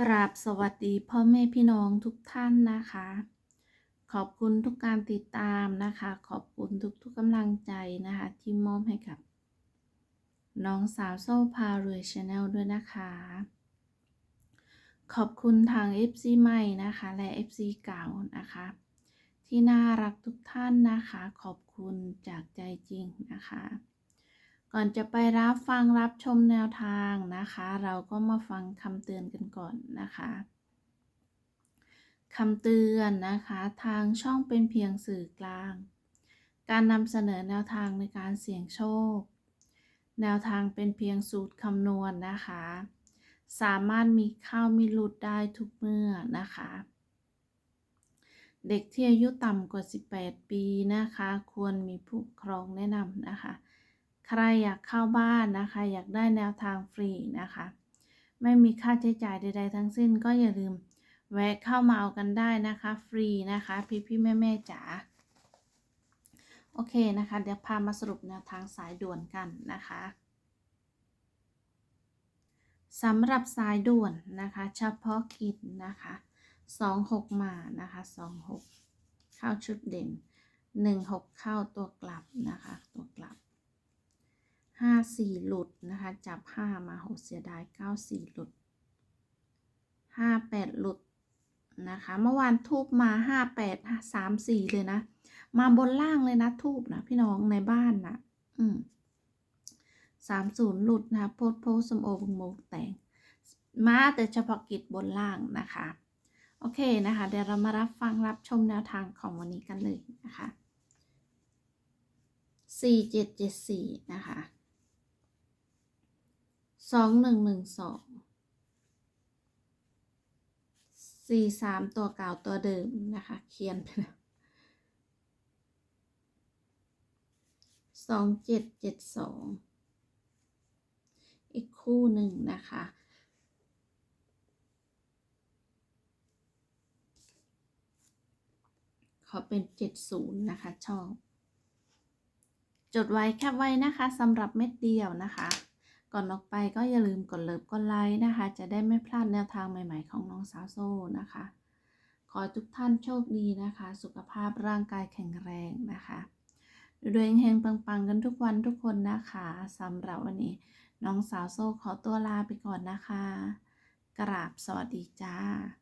กราบสวัสดีพ่อแม่พี่น้องทุกท่านนะคะ ขอบคุณทุกการติดตามนะคะ ขอบคุณทุกๆกำลังใจนะคะ ที่มอบให้กับ น้องสาวโซ่พารวยชาแนลด้วยนะคะ ขอบคุณทาง FC ใหม่นะคะ และ FC เก่านะคะ ที่น่ารักทุกท่านนะคะ ขอบคุณจากใจจริงนะคะ ก่อนจะไปรับฟังรับชมแนวทางนะคะ เราก็มาฟังคำเตือนกันก่อนนะคะคำเตือนนะคะทางช่องเป็นเพียงสื่อกลาง การนำเสนอแนวทางในการเสี่ยงโชค แนวทางเป็นเพียงสูตรคำนวณนะคะ สามารถมีเข้ามีหลุดได้ทุกเมื่อนะคะ เด็กที่อายุต่ำกว่า 18 ปีนะคะ ควรมีผู้ปกครองแนะนำนะคะ ใครอยากเข้าบ้านนะคะ อยากได้แนวทางฟรีนะคะ ไม่มีค่าใช้จ่ายใด ๆ ทั้งสิ้นก็อย่าลืมแวะเข้ามาเอากันได้นะคะ ฟรีนะคะ พี่พี่ๆแม่แม่ๆจ๋าโอเคนะคะ เดี๋ยวพามาสรุปแนวทางสายด่วนกันนะคะสำหรับสายด่วนนะคะ เฉพาะกิจนะคะสองหกมานะคะสองหกเข้าชุดเด่นหนึ่งหกเข้าตัวกลับนะคะ ตัวกลับ ห้าสี่หลุดนะคะ จับห้ามาหกเสียดายเก้าสี่หลุดห้าแปดหลุดนะคะ เมื่อวานทูบมาห้าแปดสามสี่เลยนะ มาบนล่างเลยนะทูบนะพี่น้องในบ้านนะอืมสามศูนย์หลุดนะโพดโพสมโอบงโมแตงมาแต่เฉพาะกิจบนล่างนะคะ โอเคนะคะ เดี๋ยวเรามารับฟังรับชมแนวทางของวันนี้กันเลยนะคะสี่เจ็ดเจ็ดสี่นะคะ สองหนึ่งหนึ่งสองสี่สามตัวเก่าตัวเดิมนะคะเขียนไปแล้วสองเจ็ดเจ็ดสองอีกคู่หนึ่งนะคะขอเป็นเจ็ดศูนย์นะคะชอบ จดไว้แคปไว้นะคะสำหรับเม็ดเดียวนะคะ ก่อนออกไปก็อย่าลืมกดเลิฟกดไลค์นะคะ จะได้ไม่พลาดแนวทางใหม่ๆของน้องสาวโซ่นะคะ ขอทุกท่านโชคดีนะคะ สุขภาพร่างกายแข็งแรงนะคะดวยๆเฮงปังๆกันทุกวันทุกคนนะคะสำหรับวันนี้ น้องสาวโซ่ขอตัวลาไปก่อนนะคะ กราบสวัสดีจ้า